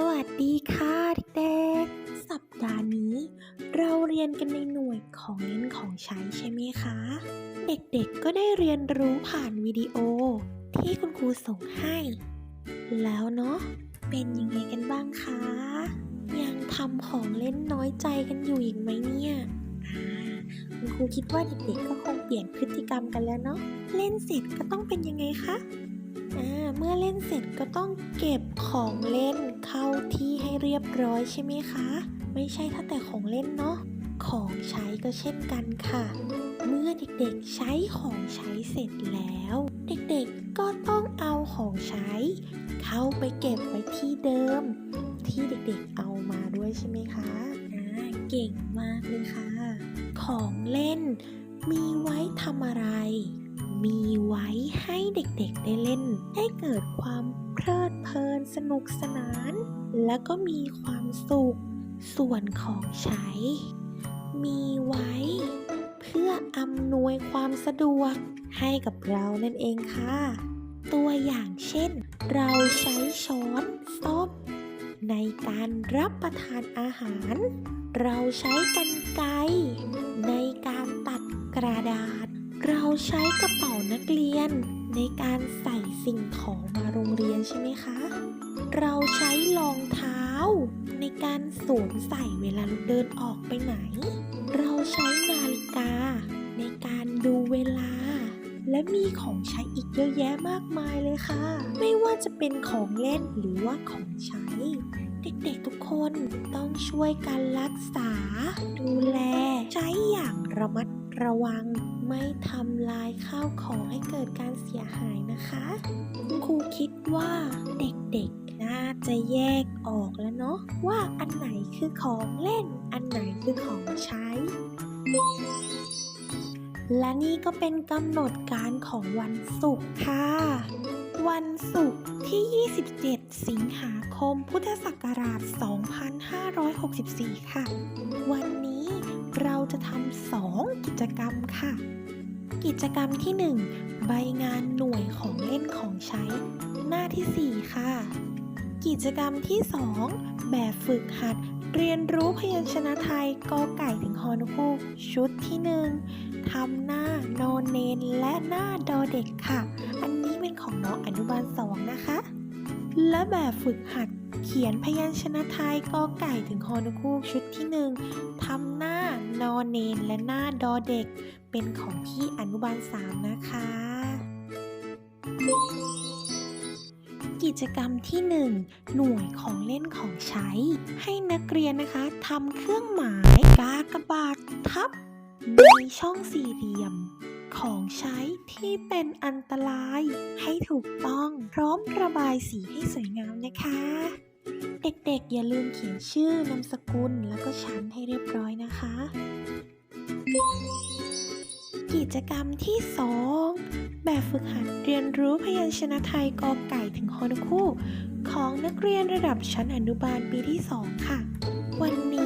สวัสดีค่ะเด็กๆ สัปดาห์นี้ เราเรียนกันในหน่วยของเล่นของใช้ใช่ไหมคะ เด็กๆก็ได้เรียนรู้ผ่านวิดีโอที่คุณครูส่งให้ แล้วเนาะเป็นยังไงกันบ้างคะ ยังทำของเล่นน้อยใจกันอยู่อีกไหมเนี่ยคุณครูคิดว่าเด็กๆก็คงเปลี่ยนพฤติกรรมกันแล้วเนาะเล่นเสร็จก็ต้องเป็นยังไงคะ เมื่อเล่นเสร็จก็ต้องเก็บของเล่นเข้าที่ให้เรียบร้อยใช่ไหมคะ ไม่ใช่ถ้าแต่ของเล่นเนาะของใช้ก็เช่นกันค่ะ เมื่อเด็กๆใช้ของใช้เสร็จแล้ว เด็กๆก็ต้องเอาของใช้ เข้าไปเก็บไว้ที่เดิม ที่เด็กๆเอามาด้วยใช่ไหมคะอ่าเก่งมากเลยค่ะ ของเล่นมีไว้ทำอะไร มีไว้ให้เด็กๆได้เล่น ให้เกิดความเพลิดเพลินสนุกสนาน แล้วก็มีความสุข ส่วนของใช้ มีไว้ เพื่ออำนวยความสะดวกให้กับเรานั่นเองค่ะ ตัวอย่างเช่น เราใช้ช้อนส้อมในการรับประทานอาหาร เราใช้กรรไกรในการตัดกระดาษ เราใช้กระเป๋านักเรียน ในการใส่สิ่งของมาโรงเรียนใช่ไหมคะ เราใช้รองเท้า ในการสวมใส่เวลาเราเดินออกไปไหน เราใช้นาฬิกา ในการดูเวลา และมีของใช้อีกเยอะแยะมากมายเลยค่ะ ไม่ว่าจะเป็นของเล่นหรือว่าของใช้ เด็กๆทุกคนต้องช่วยกันรักษา ดูแล ใช้อย่างระมัดระวัง ไม่ทำลายข้าวของให้เกิดการเสียหายนะคะ ครูคิดว่าเด็กๆน่าจะแยกออกแล้วเนาะว่าอันไหนคือของเล่น อันไหนคือของใช้ และนี่ก็เป็นกำหนดการของวันศุกร์ค่ะ วันศุกร์ที่ 27 สิงหาคม พุทธศักราช 2564 ค่ะ วันนี้เราจะทำสองกิจกรรมค่ะ กิจกรรมที่ 1 ใบงานหน่วยของเล่นของใช้ หน้าที่ 4 ค่ะ กิจกรรมที่ 2 แบบฝึกหัดเรียนรู้พยัญชนะไทยกอไก่ถึงฮอนุคูกชุดที่1ทำหน้าน อนเนนและหน้าดอเด็กค่ะ อันนี้เป็นของน้องอนุบาล2นะคะ และแบบฝึกหัดเขียนพยัญชนะไทยกอไก่ถึงฮอนุคูกชุดที่1ทำหน้านอนเนนและหน้าดอเด็ก เป็นของพี่อนุบาล3นะคะ กิจกรรมที่1หน่วยของเล่นของใช้ ให้นักเรียนนะคะทำเครื่องหมายกากบาททับ ในช่องสี่เหลี่ยม ของใช้ที่เป็นอันตรายให้ถูกต้องพร้อมระบายสีให้สวยงามนะคะ เด็กๆอย่าลืมเขียนชื่อนามสกุลแล้วก็ชั้นให้เรียบร้อยนะคะ กิจกรรมที่ 2 แบบฝึกหัดเรียนรู้พยัญชนะไทยกอไก่ถึงฮอนคู่ ของนักเรียนระดับชั้นอนุบาลปีที่ 2 ค่ะ วันนี้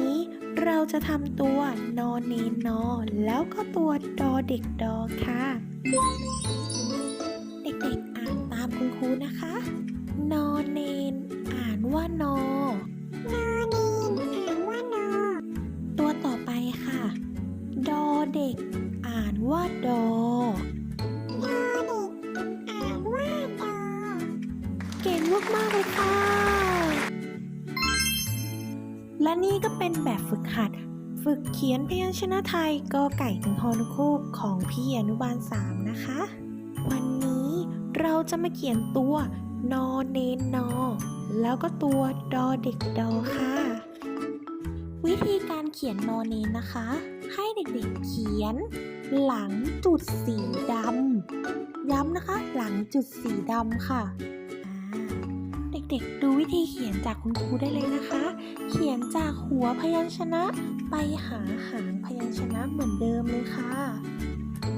เราจะทำตัวนอนเนนนอ แล้วก็ตัวดอเด็กดอค่ะ เด็กๆอ่านตามคุณครูนะคะ นอนเนนอ่านว่านอ นอเนนอ่านว่านอ ตัวต่อไปค่ะ ดอเด็ก อ่านว่าดอ ดอเด็ก อ่านว่าดอ เก่งมากๆเลยค่ะ และนี่ก็เป็นแบบฝึกหัด ฝึกเขียนพยัญชนะไทยกอไก่ถึงฮอนคูกของพี่อนุบาล 3 นะคะ วันนี้เราจะมาเขียนตัวนอเนนนอ แล้วก็ตัวดอเด็กดอค่ะ วิธีการเขียนนอเนนนะคะ ให้เด็กๆเขียน หลังจุดสีดำย้ำนะคะ หลังจุดสีดำค่ะ ด็กๆ ดูวิธีเขียนจากคุณครูได้เลยนะคะ เขียนจากหัวพยัญชนะ ไปหาหางพยัญชนะเหมือนเดิมเลยค่ะ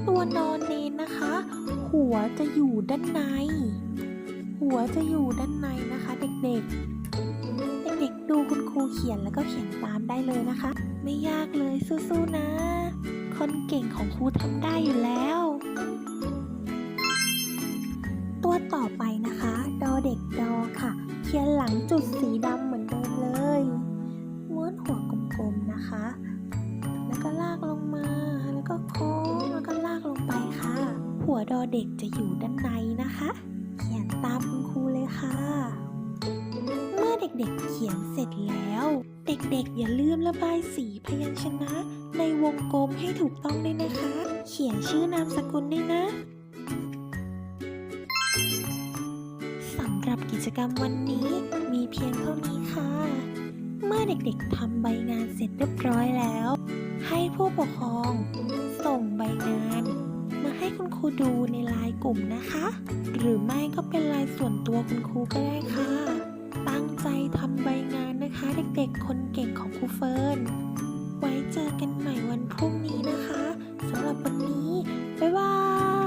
ตัวนอนเนนนะคะ หัวจะอยู่ด้านใน หัวจะอยู่ด้านในนะคะ เด็กๆ เด็กๆ ดูคุณครูเขียนแล้วก็เขียนตามได้เลยนะคะ ไม่ยากเลยสู้ๆนะ คนเก่งของครูทำได้อยู่แล้ว ตัวต่อไป ทียนหลังจุดสีดำเหมือนเดิมเลย ม้วนหัวกลมๆนะคะ แล้วก็ลากลงมา แล้วก็โค้ง แล้วก็ลากลงไปค่ะ หัวดอเด็กจะอยู่ด้านในนะคะ เขียนตามคุณครูเลยค่ะ เมื่อเด็กๆเขียนเสร็จแล้ว เด็กๆ อย่าลืมระบายสีพยัญชนะ ในวงกลมให้ถูกต้องด้วยนะคะ เขียนชื่อนามสกุลด้วยนะ สำหรับกิจกรรมวันนี้มีเพียงเท่านี้ค่ะ เมื่อเด็กๆทำใบงานเสร็จเรียบร้อยแล้ว ให้ผู้ปกครอง ส่งใบงาน มาให้คุณครูดูในไลน์กลุ่มนะคะ หรือไม่ก็เป็นไลน์ส่วนตัวคุณครูก็ได้ค่ะ ตั้งใจทำใบงานนะคะ เด็กๆ คนเก่งของครูเฟิร์นไว้เจอกันใหม่วันพรุ่งนี้นะคะสำหรับวันนี้บ๊ายบาย